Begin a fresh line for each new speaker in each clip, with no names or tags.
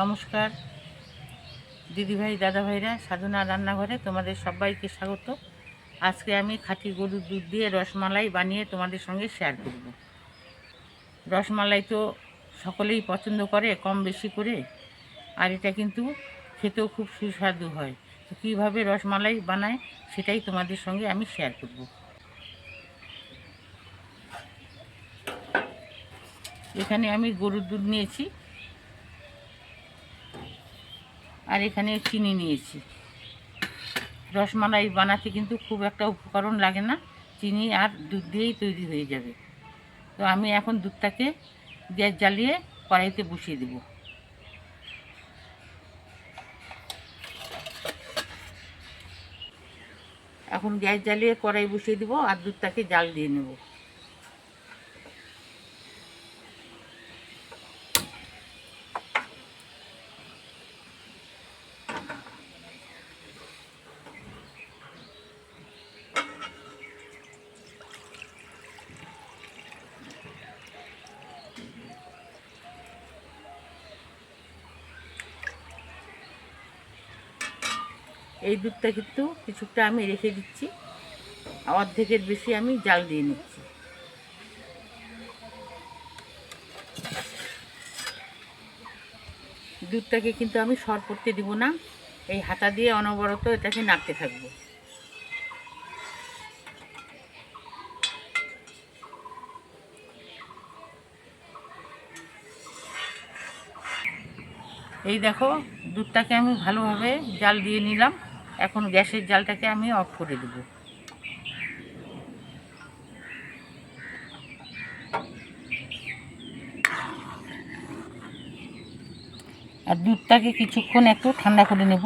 নমস্কার। দিদিভাই, দাদাভাইরা, সাধনা রান্নাঘরে তোমাদের সবাইকে স্বাগত। আজকে আমি খাঁটি গরুর দুধ দিয়ে রসমালাই বানিয়ে তোমাদের সঙ্গে শেয়ার করব। রসমালাই তো সকলেই পছন্দ করে, কম বেশি করে, আর এটা কিন্তু খেতেও খুব সুস্বাদু হয়। তো কীভাবে রসমালাই বানায় সেটাই তোমাদের সঙ্গে আমি শেয়ার করব। এখানে আমি গরুর দুধ নিয়েছি। আর এখানে চিনি নিয়েছি। রসমালাই বানাতে কিন্তু খুব একটা উপকরণ লাগে না। চিনি আর দুধ দিয়েই তৈরি হয়ে যাবে। তো আমি এখন দুধটাকে গ্যাস জ্বালিয়ে কড়াইতে বসিয়ে দেব। এখন গ্যাস জ্বালিয়ে কড়াই বসিয়ে দেবো আর দুধটাকে জাল দিয়ে নেব। এই দুধটা কিন্তু কিছুটা আমি রেখে দিচ্ছি। অর্ধেকের বেশি আমি জাল দিয়ে নিচ্ছি। দুধটাকে কিন্তু আমি সর করতে দিব না। এই হাতা দিয়ে অনবরত এটাকে নাড়তে থাকব। এই দেখো, দুধটাকে আমি ভালোভাবে জাল দিয়ে নিলাম। এখন গ্যাসের জালটাকে আমি অফ করে দেব। আর দুধটাকে কিছুক্ষণ একটু ঠান্ডা করে নেব।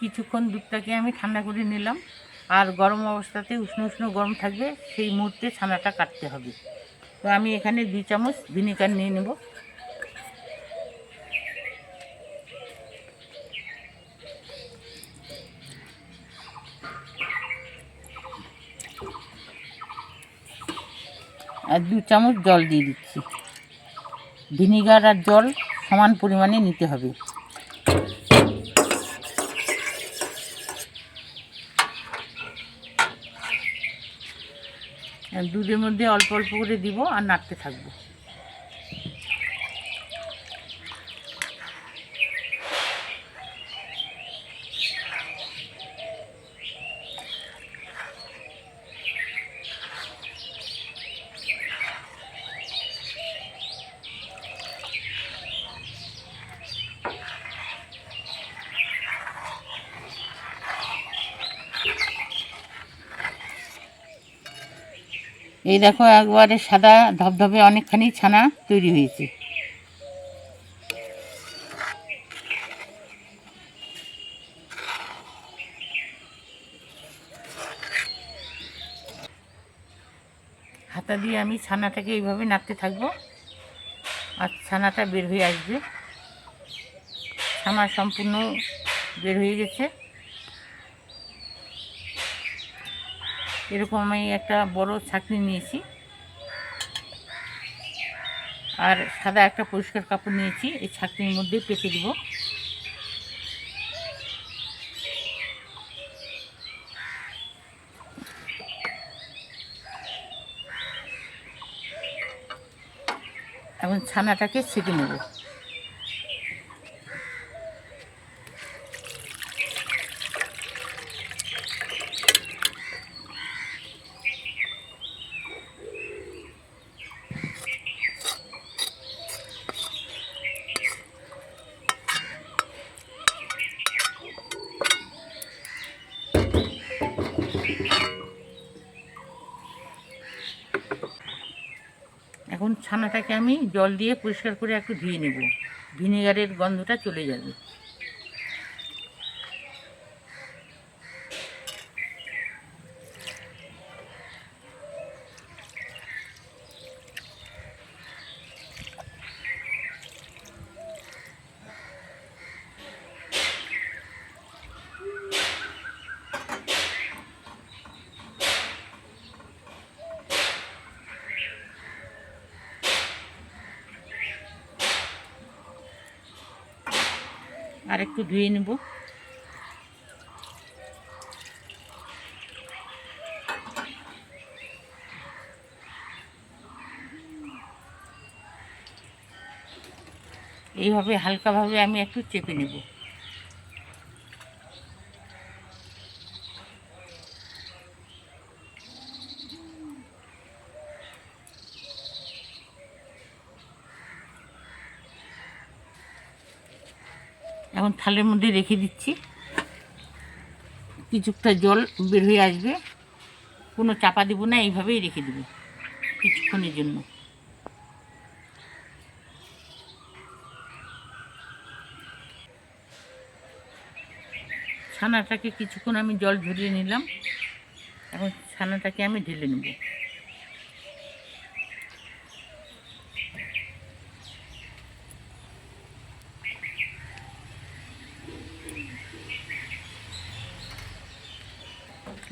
কিছুক্ষণ দুধটাকে আমি ঠান্ডা করে নিলাম। আর গরম অবস্থাতে উষ্ণ উষ্ণ গরম থাকবে, সেই মুহূর্তে ছানাটা কাটতে হবে। তো আমি এখানে দুই চামচ ভিনেগার নিয়ে নেব। আর দু চামচ জল দিয়ে দিচ্ছি। ভিনিগার আর জল সমান পরিমাণে নিতে হবে। দুধের মধ্যে অল্প অল্প করে দিব আর নাড়তে থাকব। এই দেখো একবারে সাদা ধবধবে অনেকখানি ছানা তৈরি হয়েছে। হাতা দিয়ে আমি ছানাটাকে এইভাবে নাড়তে থাকব আর ছানাটা বের হয়ে আসবে। ছানা সম্পূর্ণ বের হয়ে গেছে। এরকম আমি একটা বড় ছাকনি নিয়েছি। আর সাদা একটা পরিষ্কার কাপড় নিয়েছি, এই ছাকনির মধ্যে পেতে দিব। এখন ছানাটাকে ছেঁকে নেব এখন ছানাটাকে আমি জল দিয়ে পরিষ্কার করে একটু ধুয়ে নেব। ভিনেগারের গন্ধটা চলে যাবে। একটু ধুয়ে নেব। এইভাবে হালকাভাবে আমি একটু চেপে নেব এখন থালের মধ্যে রেখে দিচ্ছি। কিছুটা জল বের হয়ে আসবে। কোনো চাপা দেবো না, এইভাবেই রেখে দেবো কিছুক্ষণের জন্য। ছানাটাকে কিছুক্ষণ আমি জল ঝরিয়ে নিলাম। এখন ছানাটাকে আমি ঢেলে নেব।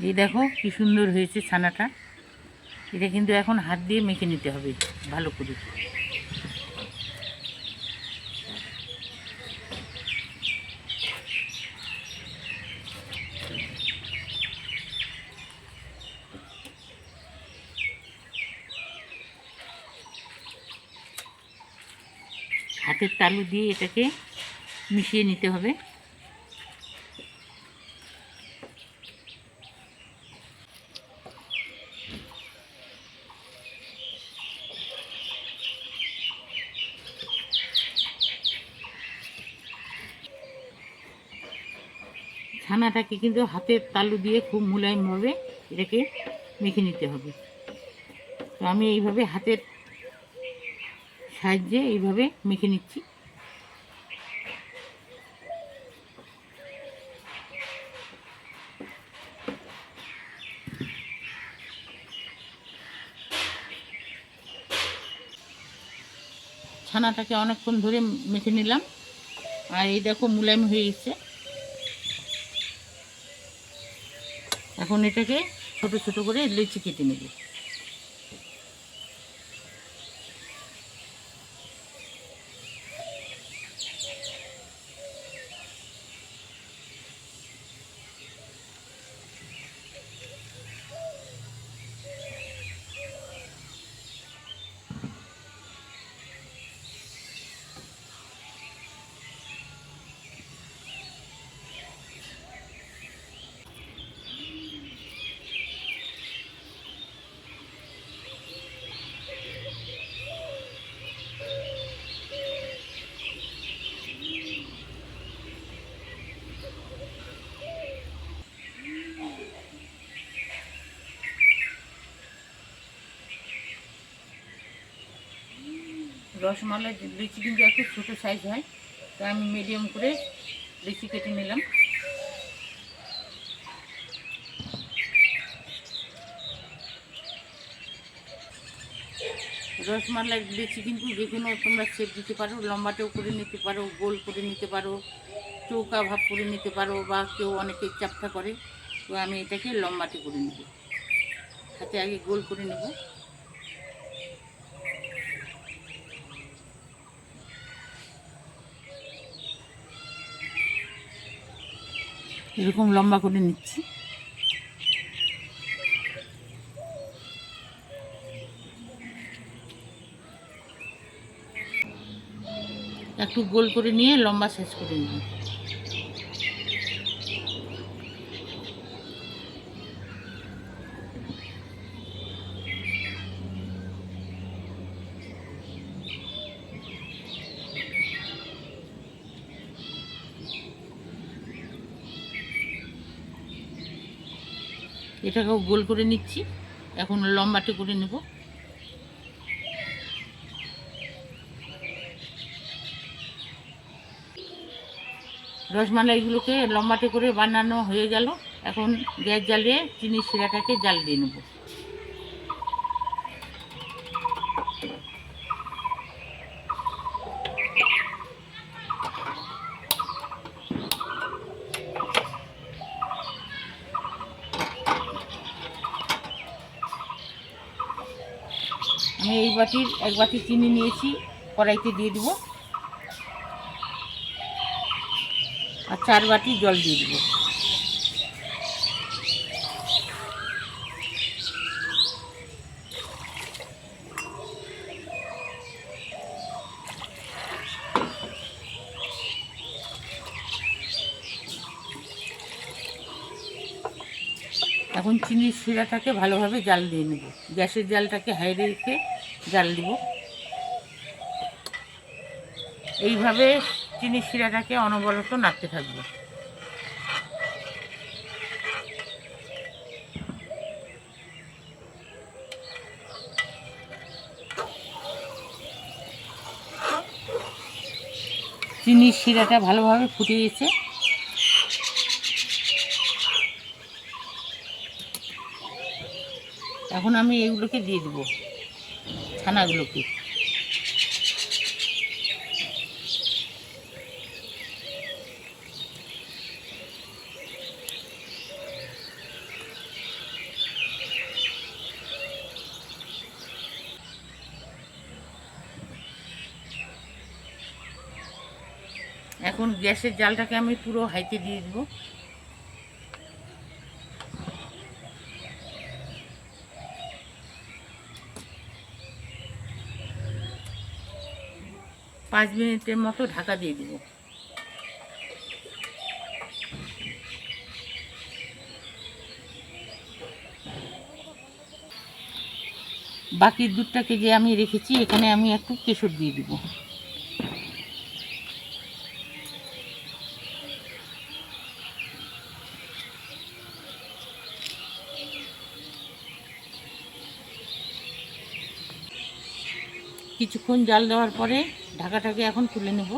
এই দেখো কি সুন্দর হয়েছে ছানাটা। এটা কিন্তু এখন হাত দিয়ে মেখে নিতে হবে, ভালো করে। হাতের তালু দিয়ে এটাকে মিশিয়ে নিতে হবে। ছানাটাকে কিন্তু হাতের তালু দিয়ে খুব মোলায়েমভাবে এটাকে মেখে নিতে হবে। তো আমি এইভাবে হাতের সাহায্যে এইভাবে মেখে নিচ্ছি। ছানাটাকে অনেকক্ষণ ধরে মেখে নিলাম। আর এই দেখো মুলায়ম হয়ে গেছে। এখন এটাকে ছোটো ছোটো করে লুচি কেটে নেব। রসমালাই লিচি কিন্তু একটু ছোটো সাইজ হয়, তো আমি মিডিয়াম করে লিচি কেটে নিলাম। রসমালাই লিচি কিন্তু যে কোনো তোমরা শেপ দিতে পারো, লম্বাটেও করে নিতে পারো, গোল করে নিতে পারো, চৌকা ভাব করে নিতে পারো বা কেউ অনেকে চাপটা করে, তো আমি এটাকে লম্বাটে করে নেব। হাতে আগে গোল করে নেব। এরকম লম্বা করে নিচ্ছি। একটু গোল করে নিয়ে লম্বা শেষ করে নিব এটাকেও গোল করে নিচ্ছি। এখন লম্বাটে করে নেব। রসমালাইগুলোকে লম্বাটে করে বানানো হয়ে গেল। এখন গ্যাস জ্বালিয়ে চিনি শিরাটাকে জাল দিয়ে নেব। বাটির, এক বাটি চিনি নিয়েছি, কড়াইতে দিয়ে দিব। আর চার বাটি জল দিয়ে দেবো। এখন চিনির শিরাটাকে ভালোভাবে জাল দিয়ে নেব। গ্যাসের জালটাকে হাই রেখে জাল দিব। এইভাবে চিনির শিরাটাকে অনবরত নাড়তে থাকবে। চিনির শিরাটা ভালোভাবে ফুটে গেছে। এখন আমি এগুলোকে দিয়ে দেবো। ছানাগুলোকে। এখন গ্যাসের জালটাকে আমি পুরো হাইতে দিয়ে দেবো। পাঁচ মিনিটের মতো ঢাকা দিয়ে দেব। বাকি দুধটাকে যে আমি রেখেছি, এখানে আমি একটু কেশর দিয়ে দিব। কিছুক্ষণ জাল দেওয়ার পরে ঢাকাটাকে এখন তুলে নেব।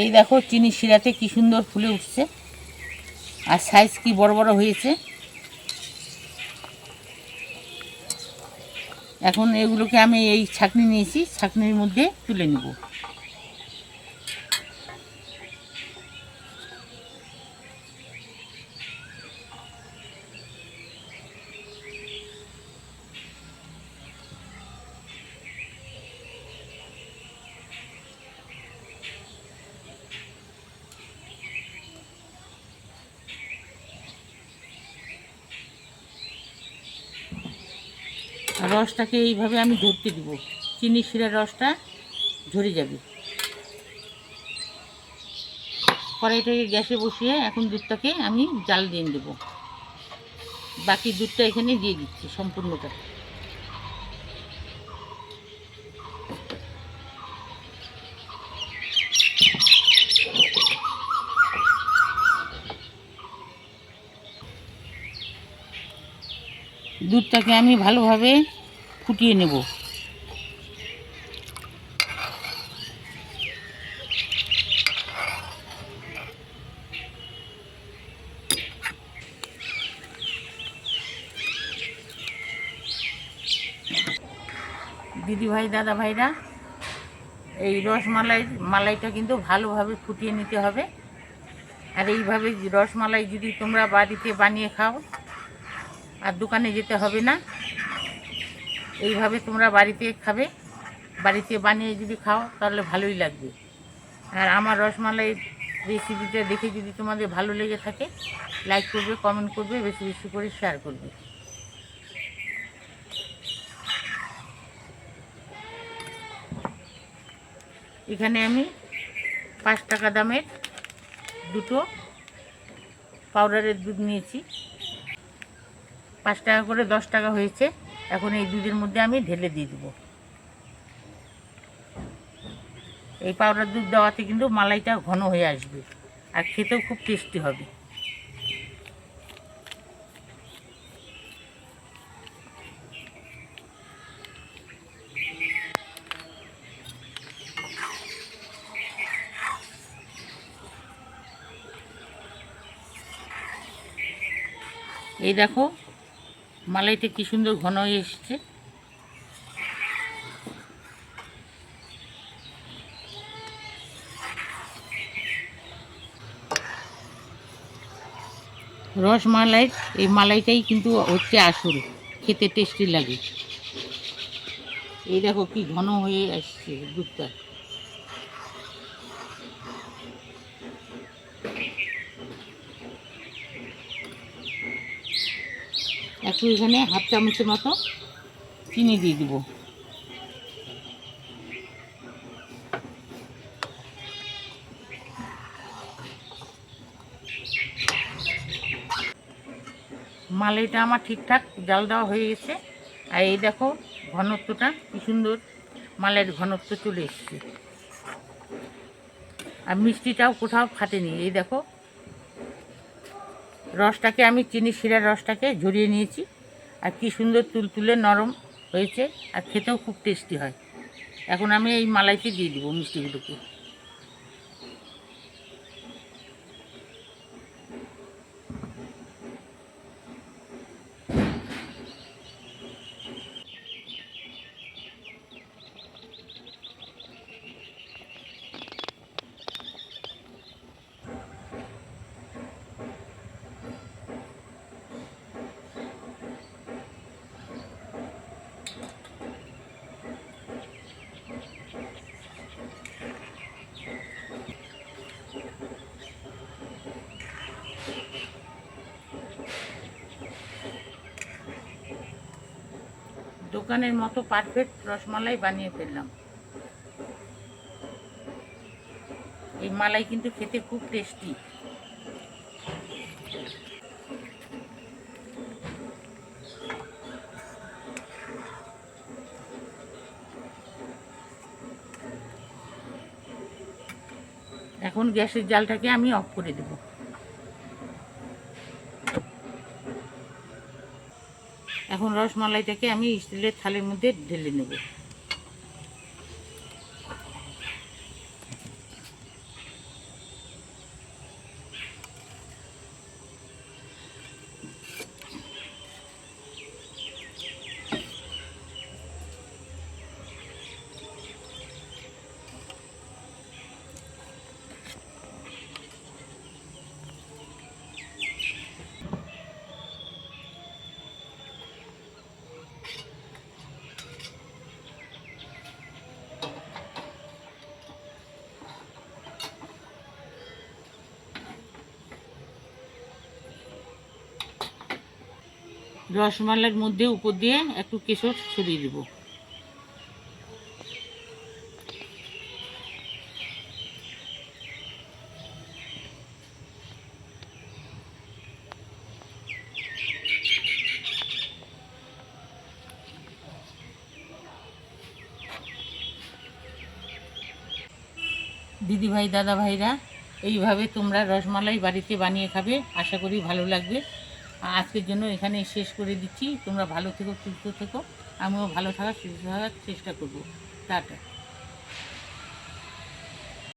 এই দেখো চিনি শিরাতে কি সুন্দর ফুলে উঠছে। আর সাইজ কি বড় বড় হয়েছে। এখন এগুলোকে আমি এই ছাকনি নিয়েছি, ছাকনির মধ্যে তুলে নেব। রসটাকে এইভাবে আমি ধরতে দিব। চিনি শিরার রসটা ঝরে যাবে। কড়াইটাকে গ্যাসে বসিয়ে এখন দুধটাকে আমি জাল দিয়ে দেব বাকি দুধটা এখানে দিয়ে দিচ্ছি সম্পূর্ণটা। দুধটাকে আমি ভালোভাবে ফুটিয়ে নেব। দিদি ভাই, দাদা ভাইরা, এই রসমালাই, মালাইটা কিন্তু ভালোভাবে ফুটিয়ে নিতে হবে। আর এইভাবে রসমালাই যদি তোমরা বাড়িতে বানিয়ে খাও, আর দোকানে যেতে হবে না। এইভাবে তোমরা বাড়িতে খাবে, বাড়িতে বানিয়ে যদি খাও, তাহলে ভালোই লাগবে। আর আমার রসমালাই রেসিপিটা দেখে যদি তোমাদের ভালো লেগে থাকে লাইক করবে কমেন্ট করবে, বেশি বেশি করে শেয়ার করবে। এখানে আমি পাঁচ টাকা দামের দুটো পাউডারের দুধ নিয়েছি। পাঁচ টাকা করে দশ টাকা হয়েছে। এখন এই দুধের মধ্যে আমি ঢেলে দিয়ে দেবো। এই পাউডার দুধ দেওয়াতে কিন্তু মালাইটা ঘন হয়ে আসবে আর খেতেও খুব টেস্টি হবে। এই দেখো মালাইটা কি সুন্দর ঘন হয়ে এসেছে। রসমালাই এই মালাইটাই কিন্তু হচ্ছে আসল, খেতে টেস্টি লাগে। এই দেখো কি ঘন হয়ে আসছে দুধটা। একটু এখানে হাফ চামচের মতো চিনি দিয়ে দিব। মালাইটা আমার ঠিকঠাক জাল দেওয়া হয়ে গেছে। আর এই দেখো ঘনত্বটা কি সুন্দর মালের ঘনত্ব চলে এসছে। আর মিষ্টিটাও কোথাও ফাটেনি। এই দেখো রসটাকে আমি চিনি শিরার রসটাকে ঝরিয়ে নিয়েছি। আর কি সুন্দর তুলতুলে নরম হয়েছে, আর খেতেও খুব টেস্টি হয়। এখন আমি এই মালাইতে দিয়ে দিব মিষ্টিগুলোকে। দোকানের মতো পারফেক্ট রসমালাই বানিয়ে ফেললাম। এই মালাই কিন্তু খেতে খুব টেস্টি এখন গ্যাসের জালটাকে আমি অফ করে দেব। এখন রসমালাইটাকে আমি স্টিলের থালের মধ্যে ঢেলে নেব। রসমালাইয়ের মধ্যে উপর দিয়ে একটু কেশর ছড়িয়ে দেব। দিদি ভাই দাদা ভাইরা এইভাবে তোমরা রসমালাই বাড়িতে বানিয়ে খাবে, আশা করি ভালো লাগবে। আজকের জন্য এখানে শেষ করে দিচ্ছি। তোমরা ভালো থেকো, সুস্থ থেকো। আমিও ভালো থাকার সুস্থ থাকার চেষ্টা করব। টাটা।